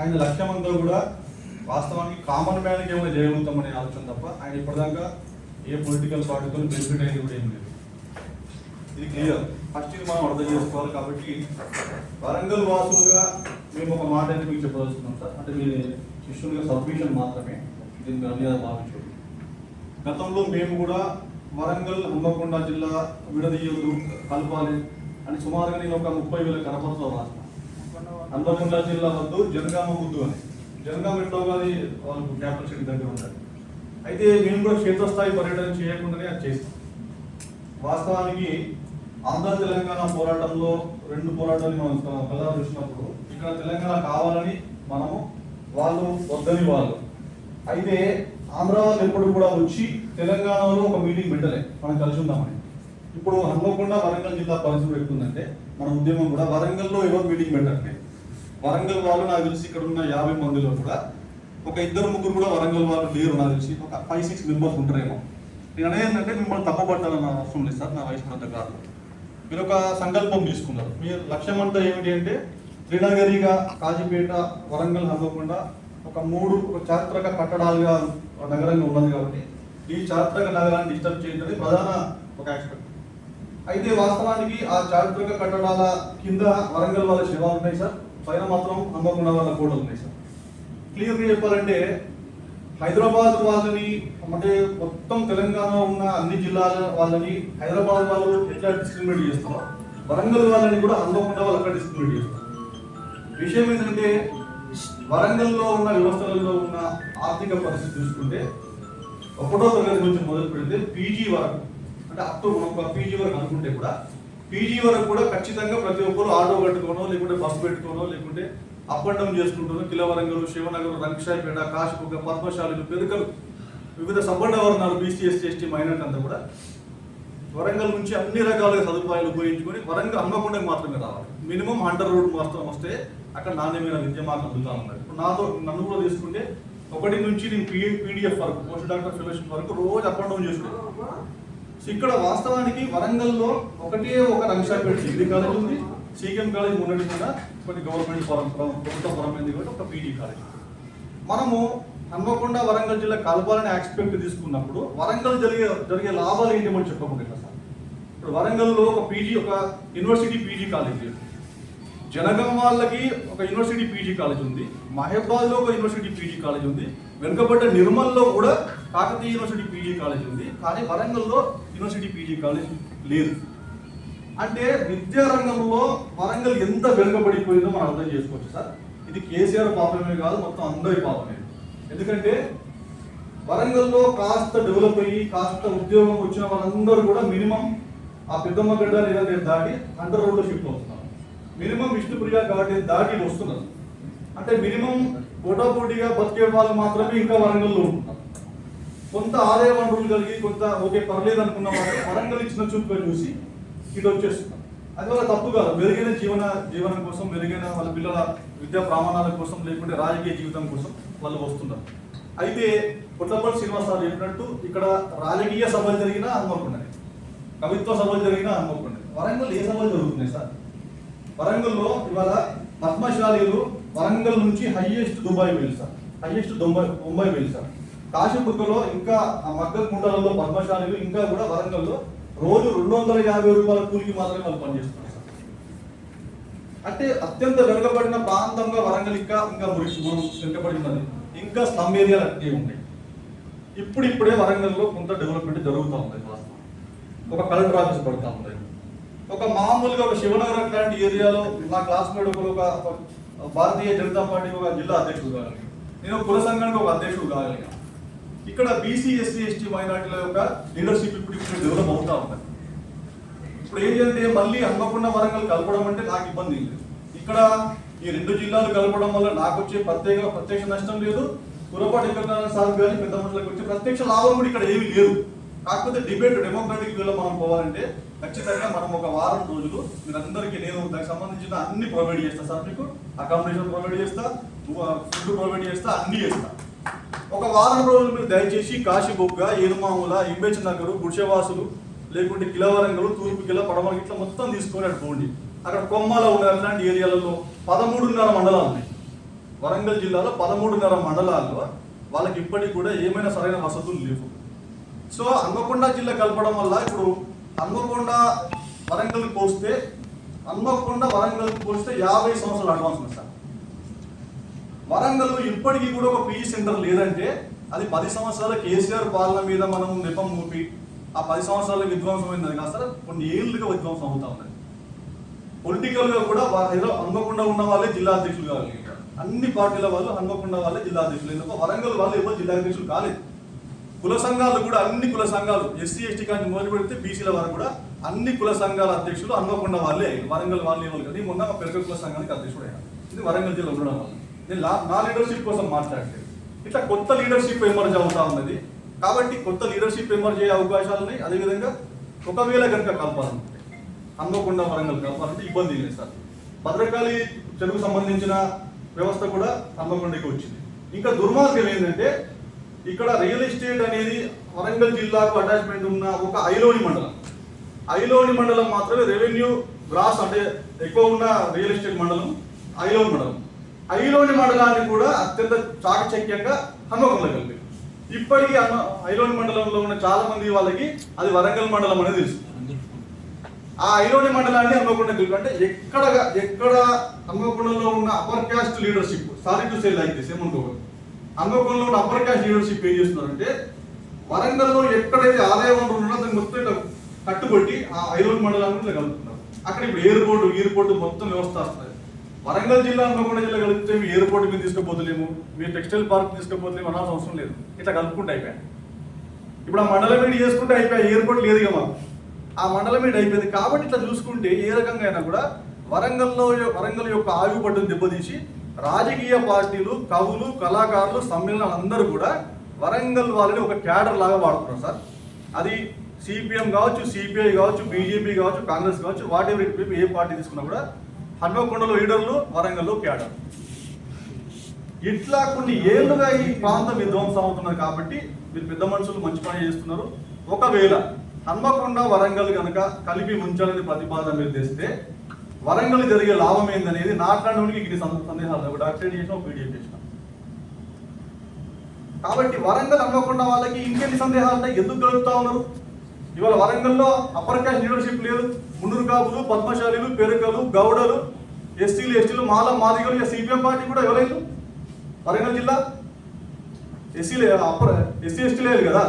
ఆయన లక్ష్యం అంతా కూడా వాస్తవానికి కామన్ మ్యాన్కి ఏమైనా చేయగలుగుతామనే ఆలోచన తప్ప ఆయన ఇప్పటిదాకా ఏ పొలిటికల్ పార్టీతో బెనిఫిట్ అయింది కూడా ఏం లేదు. ఇది క్లియర్ ఫస్ట్ ఇది మనం అర్థం చేసుకోవాలి కాబట్టి వరంగల్ వాసులుగా మేము ఒక మాట అయితే మీకు చెప్పదలుచుకున్నాం సార్. అంటే మీ శిష్యులుగా సబ్మిషన్ మాత్రమే. దీన్ని అన్ని భావించండి గతంలో మేము కూడా వరంగల్ హన్మకొండ జిల్లా విడదీయొద్దు కలపాలి అని సుమారుగా నేను ఒక ముప్పై వేల కరపత్రం రాసిన. హన్మకొండ జిల్లా వద్దు జనగామ ముద్దు అని. జనగామ ఎట్లో కానీ వాళ్ళు క్యాపిటల్ సిటీ దగ్గర ఉండాలి అయితే మేము కూడా క్షేత్రస్థాయి పర్యటన చేయకుండానే అది చేస్తాం. వాస్తవానికి ఆంధ్ర తెలంగాణ పోరాటంలో రెండు పోరాటాలు మనం కలర్ చూసినప్పుడు ఇక్కడ తెలంగాణ కావాలని మనము వాళ్ళు వద్దని వాళ్ళు. అయితే ఆంధ్ర వాళ్ళు ఎప్పుడు కూడా వచ్చి తెలంగాణలో ఒక మీటింగ్ పెట్టలే. మనం కలిసి ఉందామని ఇప్పుడు హన్మకొండ వరంగల్ జిల్లా పరిస్థితి ఎక్కుందంటే మన ఉద్యమం కూడా. వరంగల్లో ఎవరు మీటింగ్ పెట్టండి వరంగల్ వాళ్ళు నాకు తెలిసి ఇక్కడ ఉన్న యాభై మందిలో కూడా ఒక ఇద్దరు ముగ్గురు కూడా వరంగల్ వాళ్ళు లేరు నాకు తెలిసి. ఒక ఫైవ్ సిక్స్ మెంబర్స్ ఉంటారేమో. నేను అనేది ఏంటంటే మిమ్మల్ని తప్పబట్టాలన్న అవసరం లేదు సార్ నా వయసు అంత కాదు. మీరు ఒక సంకల్పం తీసుకున్నారు. మీ లక్ష్యం అంతా ఏమిటి అంటే త్రినగరిగా కాజీపేట వరంగల్ హన్మకొండ ఒక మూడు ఒక చారిత్రక కట్టడాలుగా నగరంగా ఉన్నది కాబట్టి ఈ చారిత్రక నగరాన్ని డిస్టర్బ్ చేయడం ప్రధాన ఒక ఆస్పెక్ట్ అయితే వాస్తవానికి ఆ చారిత్రక కట్టడాల కింద వరంగల్ వాళ్ళ శివాలు ఉన్నాయి సార్. పైన మాత్రం హన్మకొండ వాళ్ళ కోటలు ఉన్నాయి సార్. క్లియర్గా చెప్పాలంటే హైదరాబాద్ వాళ్ళని అంటే మొత్తం తెలంగాణ ఉన్న అన్ని జిల్లాల వాళ్ళని హైదరాబాద్ వాళ్ళు ఎట్లా డిస్క్రిమినేట్ చేస్తారో వరంగల్ వాళ్ళని కూడా హన్మకొండ వాళ్ళు అక్కడ డిస్క్రిమినేట్ చేస్తారు. విషయం ఏంటంటే వరంగల్లో ఉన్న వ్యవస్థలలో ఉన్న ఆర్థిక పరిస్థితి చూసుకుంటే ఒకటో తరగతి నుంచి మొదలు పెడితే పీజీ వరకు అంటే అప్ టు మనం ఒక పీజీ వరకు అనుకుంటే కూడా పీజీ వరకు కూడా ఖచ్చితంగా ప్రతి ఒక్కరు ఆటో కట్టుకోనో లేకుంటే బస్సు పెట్టుకోనో లేకుంటే అప్ అండ్ డౌన్ చేసుకుంటారు కిలవరంగలు శివనగర్ రంగశాయిపేట కాశీపుగ పద్మశాలలు పెరుకలు వివిధ సబ్బండ వర్ణాలు బీసీ ఎస్టీ ఎస్టీ మైనార్టీ అంతా కూడా వరంగల్ నుంచి అన్ని రకాలుగా సదుపాయాలు ఉపయోగించుకొని వరంగల్ హన్మకొండకు మాత్రమే రావాలి. మినిమం హండ్రెడ్ రోడ్ మాత్రం వస్తే అక్కడ నాణ్యమైన విద్య మాత్రం అందుతా ఇప్పుడు నాతో నన్ను కూడా తీసుకుంటే ఒకటి నుంచి నేను పీ పీడిఎఫ్ వరకు పోస్ట్ డాక్టర్ ఫెలోషిప్ వరకు రోజు అప్ అండ్ డౌన్ చేసుకుంటాను సో ఇక్కడ వాస్తవానికి వరంగల్లో ఒకటే ఒక రంగశాపేట డిగ్రీ కాలేజ్ ఉంది. సీఎం కాలేజ్ ఉన్నది కూడా కొన్ని గవర్నమెంట్ పరం ప్రభుత్వ పరమైంది కూడా ఒక పీజీ కాలేజ్ మనము హన్మకొండ వరంగల్ జిల్లా కలపాలని ఎక్స్పెక్ట్ తీసుకున్నప్పుడు వరంగల్ జరిగే జరిగే లాభాలు ఏంటి మనం చెప్పకుండా సార్. ఇప్పుడు వరంగల్లో ఒక పీజీ ఒక యూనివర్సిటీ పీజీ కాలేజ్ జనగం వాళ్ళకి ఒక యూనివర్సిటీ పీజీ కాలేజ్ ఉంది. మహబాద్లో ఒక యూనివర్సిటీ పీజీ కాలేజ్ ఉంది. వెనుకబడ్డ నిర్మల్లో కూడా కాకతీయ యూనివర్సిటీ పీజీ కాలేజ్ ఉంది. కానీ వరంగల్లో యూనివర్సిటీ పీజీ కాలేజ్ లేదు. అంటే విద్యారంగంలో వరంగల్ ఎంత వెనుకబడిపోయిందో మనం అర్థం చేసుకోవచ్చు సార్. ఇది కేసీఆర్ పాపమే కాదు మొత్తం అందరి పాపమే. ఎందుకంటే వరంగల్లో కాస్త డెవలప్ అయ్యి కాస్త ఉద్యోగం వచ్చిన వాళ్ళందరూ కూడా మినిమం ఆ పెద్దమ్మ గడ్డ లేదా దాటి అండర్ రోడ్లో షిఫ్ట్ మినిమం విష్ణుప్రియ ఘాటి దాటి వస్తున్నారు. అంటే మినిమం పోటాపోటీగా బతికే వాళ్ళు మాత్రమే ఇంకా వరంగల్లో ఉంటున్నారు. కొంత ఆదాయ వనరులు కలిగి కొంత ఓకే పర్లేదు అనుకున్న వాళ్ళు వరంగల్ ఇచ్చిన చూపుగా చూసి ఇటు వచ్చేస్తున్నారు. అది వాళ్ళ తప్పు కాదు. మెరుగైన జీవన జీవనం కోసం మెరుగైన వాళ్ళ పిల్లల విద్యా ప్రమాణాల కోసం లేకుంటే రాజకీయ జీవితం కోసం వాళ్ళు వస్తున్నారు. అయితే పుట్టపల్లి శ్రీనివాసరావు చెప్పినట్టు ఇక్కడ రాజకీయ సభలు జరిగినా హన్మకొండనే. కవిత్వ సభలు జరిగినా హన్మకొండనే. వరంగల్ ఏ సభలు జరుగుతున్నాయి సార్? వరంగల్లో ఇవాళ పద్మశాలీలు వరంగల్ నుంచి హైయెస్ట్ దుబాయ్ వెళ్తారు. హైయెస్ట్ దుబాయ్ ముంబై వెళ్తారు. కాశీబుగ్గలో ఇంకా ఆ మగ్గ కుండలలో పద్మశాలీలు ఇంకా కూడా వరంగల్లో రోజు రెండు వందల యాభై రూపాయల కూలికి మాత్రమే వాళ్ళు పనిచేస్తున్నారు సార్. అంటే అత్యంత వెనుకబడిన ప్రాంతంగా వరంగల్ ఇంకా ఇంకా మురికి వెనుకబడి ఉన్నది ఇంకా స్లమ్ ఏరియాలు అట్టే ఉన్నాయి. ఇప్పుడు ఇప్పుడే వరంగల్లో కొంత డెవలప్మెంట్ జరుగుతూ ఉంది ఒక కలెక్టర్ ఆఫీస్ పడుతూ ఉంది. ఒక మామూలుగా ఒక శివనగరం లాంటి ఏరియాలో నా క్లాస్మేట్ ఒకరు ఒక ఒక భారతీయ జనతా పార్టీ ఒక జిల్లా అధ్యక్షుడు కాగలిగా నేను ఒక కుల సంఘానికి ఒక అధ్యక్షుడు కాగలిగా ఇక్కడ బీసీ ఎస్సీ ఎస్టీ మైనార్టీల యొక్క లీడర్షిప్ ఇప్పుడు ఇప్పుడు డెవలప్ అవుతా ఉంటుంది ఇప్పుడు ఏంటంటే మళ్ళీ హన్మకొండ వరంగల్ కలపడం అంటే నాకు ఇబ్బంది లేదు. ఇక్కడ ఈ రెండు జిల్లాలు కలపడం వల్ల నాకు వచ్చే ప్రత్యేక ప్రత్యక్ష నష్టం లేదు. కురపాటి వెంకటనారాయణ సార్ కానీ పెద్ద మనుషులకు వచ్చే ప్రత్యక్ష లాభం కూడా ఇక్కడ ఏమీ లేదు. కాకపోతే డిబేట్ డెమోక్రటిక్ వేలో మనం పోవాలంటే ఖచ్చితంగా మనం ఒక వారం రోజులు మీరందరికీ నేను దానికి సంబంధించిన అన్ని ప్రొవైడ్ చేస్తా. సార్ మీకు అకామిడేషన్ ప్రొవైడ్ చేస్తా ఫుడ్ ప్రొవైడ్ చేస్తా అన్ని చేస్తా. ఒక వారం రోజులు మీరు దయచేసి కాశీబొగ్గ ఏనుమాముల ఇంబేచ్ నగరు గుడిసెవాసులు లేకుంటే కిలవరంగలు తూర్పు కిల పడమల ఇట్లా మొత్తం తీసుకొని అటు పోండి. అక్కడ కొమ్మలో ఉన్న అట్లాంటి ఏరియాలలో పదమూడున్నర మండలాలు ఉన్నాయి. వరంగల్ జిల్లాలో పదమూడున్నర మండలాల్లో వాళ్ళకి ఇప్పటికి కూడా ఏమైనా సరైన వసతులు లేవు. సో హన్మకొండ జిల్లా కలపడం వల్ల ఇప్పుడు హన్మకొండ వరంగల్ పోస్తే హన్మకొండ వరంగల్ పోస్తే యాభై సంవత్సరాలు అడ్వాన్స్ ఉంది సార్. వరంగల్ ఇప్పటికీ కూడా ఒక పీజీ సెంటర్ లేదంటే అది పది సంవత్సరాల కేసీఆర్ పాలన మీద మనం నిపం మూపి ఆ పది సంవత్సరాల విధ్వంసమైంది కాదు సార్. కొన్ని ఏళ్ళుగా విధ్వంసం అవుతా ఉన్నది. పొలిటికల్గా కూడా ఏదో హన్మకొండ ఉన్న వాళ్ళే జిల్లా అధ్యక్షులు కావాలి. అన్ని పార్టీల వాళ్ళు హన్మకొండ వాళ్ళే జిల్లా అధ్యక్షులు. ఎందుకు వరంగల్ వాళ్ళు ఎవరు జిల్లా అధ్యక్షులు కాలేదు. కుల సంఘాలు కూడా అన్ని కుల సంఘాలు ఎస్సీ ఎస్టీ కానీ మొదలు పెడితే బీసీల వారు కూడా అన్ని కుల సంఘాల అధ్యక్షులు హన్మకొండ వాళ్ళే. వరంగల్ వాళ్ళు కానీ మొన్న పెద్ద కుల సంఘానికి అధ్యక్షుడు అయ్యాను. ఇది వరంగల్ జిల్లా ఉండడం వల్ల. నేను నా లీడర్షిప్ కోసం మాట్లాడితే. ఇట్లా కొత్త లీడర్షిప్ ఎమర్జ్ అవుతా ఉన్నది. కాబట్టి కొత్త లీడర్షిప్ ఎమర్జ్ అయ్యే అవకాశాలు ఉన్నాయి. అదేవిధంగా ఒకవేళ కనుక కలపాలనుకుంటే హన్మకొండ వరంగల్ కలపాలంటే ఇబ్బంది లేదు సార్. భద్రకాళి చెరుకు సంబంధించిన వ్యవస్థ కూడా హన్మకొండకి వచ్చింది. ఇంకా దుర్మార్గం ఏంటంటే ఇక్కడ రియల్ ఎస్టేట్ అనేది వరంగల్ జిల్లాకు అటాచ్మెంట్ ఉన్న ఒక ఐలోని మండలం. ఐలోని మండలం మాత్రమే రెవెన్యూ గ్రాస్ అంటే ఎక్కువ ఉన్న రియల్ ఎస్టేట్ మండలం ఐలోని మండలం. ఐలోని మండలాన్ని కూడా అత్యంత చాకచక్యంగా హన్మకొండ కలిపి ఇప్పటికీ అన్న ఐలోని మండలంలో ఉన్న చాలా మంది వాళ్ళకి అది వరంగల్ మండలం అనేది తెలుసు. ఆ ఐలోని మండలాన్ని హన్మకొండ కలిపి అంటే ఎక్కడ ఎక్కడ హన్మకొండలో ఉన్న upper caste leadership sorry to say like this ఏమనుకోకూడదు హన్మకొండలో ఉన్న అప్పర్ క్యాస్ట్ లీడర్షిప్ ఏం చేస్తున్నారంటే వరంగల్లో ఎక్కడైతే ఆదాయ వనరులు ఉన్నదో దాన్ని మొత్తం ఇట్లా కట్టుబట్టి ఆ ఐలోని మండలాన్ని కలుపుతున్నారు. అక్కడ ఇప్పుడు ఎయిర్పోర్ట్ ఎయిర్పోర్ట్ మొత్తం వ్యవస్థ వస్తుంది. వరంగల్ జిల్లా అనుకోకుండా జిల్లా కలిపితే మీ ఎయిర్పోర్ట్ మీద తీసుకుపోతలేము మీరు టెక్స్టైల్ పార్క్ తీసుకుపోతలేము అనాల్సిన అవసరం లేదు. ఇట్లా కలుపుకుంటే అయిపోయాయి. ఇప్పుడు ఆ మండలం మీద చేసుకుంటే అయిపోయాయి ఎయిర్పోర్ట్ లేదు కదా ఆ మండలం మీద అయిపోయింది. కాబట్టి ఇట్లా చూసుకుంటే ఏ రకంగా అయినా కూడా వరంగల్లో వరంగల్ యొక్క ఆయుపట్టును దెబ్బతీసి రాజకీయ పార్టీలు కవులు కళాకారులు సమ్మేళనాలు అందరూ కూడా వరంగల్ వాళ్ళని ఒక క్యాడర్ లాగా వాడుతున్నారు సార్. అది సిపిఎం కావచ్చు సిపిఐ కావచ్చు బీజేపీ కావచ్చు కాంగ్రెస్ కావచ్చు వాట్ ఎవర్ ఇట్ ఏ పార్టీ తీసుకున్నా కూడా హన్మకొండలో లీడర్లు వరంగల్లో క్యాడర్. ఇట్లా కొన్ని ఏళ్ళుగా ఈ ప్రాంతం విధ్వంసం అవుతున్నారు కాబట్టి మీరు పెద్ద మనుషులు మంచి పని చేస్తున్నారు. ఒకవేళ హన్మకొండ వరంగల్ కనుక కలిపి ఉంచాలని ప్రతిపాదన మీరు తెస్తే వరంగల్ జరిగే లాభం ఏందనేది నాట్లాడడానికి ఇక్కడ సందేహాలు ఒక డాక్టరేట్ చేసిన ఒక పీడిఎఫ్ చేసిన. కాబట్టి వరంగల్ హన్మకొండ వాళ్ళకి ఇంకెన్ని సందేహాలు ఉన్నాయి? ఎందుకు కలుగుతా ఉన్నారు? ఇవాళ వరంగల్లో అప్పర్ క్యాస్ట్ లీడర్షిప్ లేదు. ముండూరు కాపులు పద్మశాలీలు పెరుకలు గౌడలు ఎస్టీలు ఎస్టీలు మాల మాదిగలు సిపిఎం పార్టీ కూడా ఎవరైనా వరంగల్ జిల్లా ఎస్సీలే అప్పర్ ఎస్సీ ఎస్టీ లేదు కదా.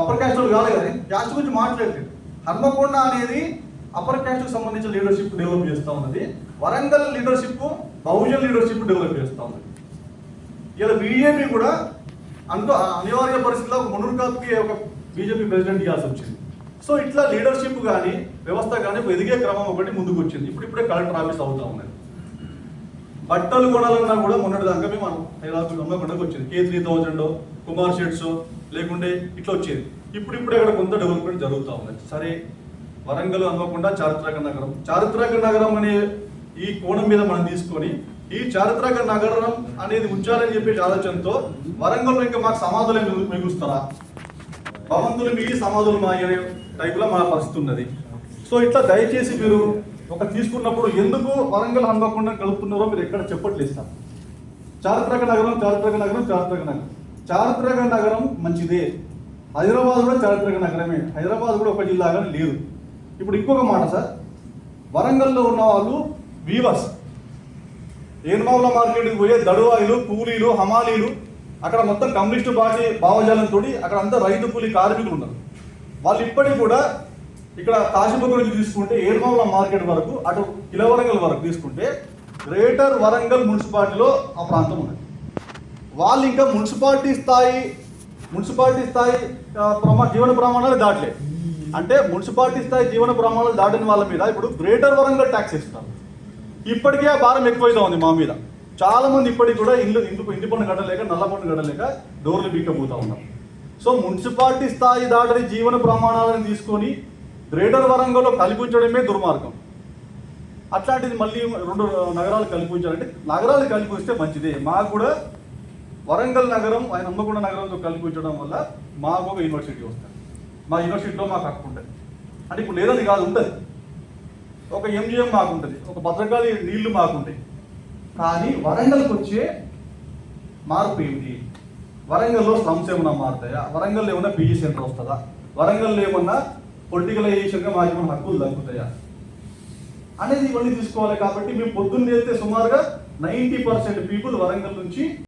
అప్పర్ క్యాస్ట్ వాళ్ళు కాదు కానీ క్యాస్ట్ గురించి మాట్లాడలేదు. హన్మకొండ అనేది అప్పర్ క్యాస్ట్ సంబంధించిన లీడర్షిప్ డెవలప్ చేస్తూ ఉన్నది. Warangal leadership Bahujan leadership develop చేస్తూ ఉన్నది. ఇలా బీజేపీ కూడా అంటూ అనివార్య పరిస్థితిలో ఒక మునురు ఒక బీజేపీ ప్రెసిడెంట్ ఇవ్వాల్సి వచ్చింది. సో ఇట్లా లీడర్షిప్ కానీ వ్యవస్థ కానీ ఎదిగే క్రమం ఒకటి ముందుకు వచ్చింది. ఇప్పుడు ఇప్పుడే కలెక్టర్ ఆఫీస్ అవుతా ఉన్నది. బట్టలు కొనాలన్నా కూడా మొన్నటి దాకా మేము హైదరాబాద్ హన్మకొండకు వచ్చింది. K three thousand Kumar sheds లేకుంటే ఇట్లా వచ్చేది. ఇప్పుడు ఇప్పుడు అక్కడ కొంత డెవలప్మెంట్ జరుగుతూ ఉంది సరే వరంగల్ అనుకోకుండా చారిత్రక నగరం. చారిత్రక నగరం అనే ఈ కోణం మీద మనం తీసుకొని ఈ చారిత్రక నగరం అనేది ఉంచాలని చెప్పేసి ఆలోచనతో వరంగల్లో ఇంకా మాకు సమాధులు మిగులుస్తారా భవంతులు మిగిలి సమాధులు మా టైపులో మా పరిస్థితి ఉన్నది సో ఇట్లా దయచేసి మీరు ఒక తీసుకున్నప్పుడు ఎందుకు వరంగల్ హన్మకొండ కలుపుతున్నారో మీరు ఎక్కడ చెప్పట్లేదు సార్. చారిత్రక నగరం చారిత్రక నగరం చారిత్రక నగరం. చారిత్రక నగరం మంచిదే. హైదరాబాద్ కూడా చారిత్రక నగరమే. హైదరాబాద్ కూడా ఒక జిల్లాగా లేదు. ఇప్పుడు ఇంకొక మాట సార్. వరంగల్లో ఉన్న వాళ్ళు వీవర్స్. ఏనుమావుల మార్కెట్కి పోయే దడువాయిలు కూలీలు హమాలీలు అక్కడ మొత్తం కమ్యూనిస్టు పార్టీ భావజాలంతో అక్కడ అంతా రైతు కూలి కార్మికులు ఉన్నారు. వాళ్ళు ఇప్పటికి కూడా ఇక్కడ కాశీపురం నుంచి తీసుకుంటే ఏనుమావుల మార్కెట్ వరకు అటు కిలవరంగల్ వరకు తీసుకుంటే గ్రేటర్ వరంగల్ మున్సిపాలిటీలో ఆ ప్రాంతం ఉన్నది. వాళ్ళు ఇంకా మున్సిపాలిటీ స్థాయి మున్సిపాలిటీ స్థాయి ప్రమా జీవన ప్రమాణాలు దాటలేదు అంటే మున్సిపాలిటీ స్థాయి జీవన ప్రమాణాలు దాటిన వాళ్ళ మీద ఇప్పుడు గ్రేటర్ వరంగల్ ట్యాక్స్ ఇస్తారు. ఇప్పటికే ఆ భారం ఎక్కువైతే ఉంది మా మీద. చాలా మంది ఇప్పటికి కూడా ఇల్లు ఇంటి ఇంటి పన్ను కట్టలేక నల్ల పన్ను కట్టలేక డోర్లు బీక్కపోతూ ఉన్నారు. సో మున్సిపాలిటీ స్థాయి దాటని జీవన ప్రమాణాలను తీసుకొని గ్రేటర్ వరంగల్లో కల్పించడమే దుర్మార్గం. అట్లాంటిది మళ్ళీ రెండు నగరాలు కల్పించాలంటే నగరాలు కల్పిస్తే మంచిదే. మాకు కూడా వరంగల్ నగరం ఆయన అమ్మకొండ నగరంతో కల్పించడం వల్ల మాకు ఒక యూనివర్సిటీ వస్తుంది. మా యూనివర్సిటీలో మాకు హక్కు ఉంటుంది. అంటే ఇప్పుడు లేదని కాదు ఉంటుంది. ఒక ఎంజిఎం మాకు ఉంటుంది ఒక భద్రకాళి నీళ్ళు మాకు ఉంటాయి కానీ వరంగల్కి వచ్చే మార్పు ఏమిటి? వరంగల్లో స్లమ్స్ ఏమన్నా మారుతాయా? వరంగల్లో ఏమన్నా పీజీ సెంటర్ వస్తుందా? వరంగల్లో ఏమన్నా పొలిటికలైజేషన్గా మాకు ఏమైనా హక్కులు దక్కుతాయా? అనేది ఇవన్నీ తీసుకోవాలి కాబట్టి మేము పొద్దున్న చేస్తే సుమారుగా నైంటీ పర్సెంట్ పీపుల్ వరంగల్ నుంచి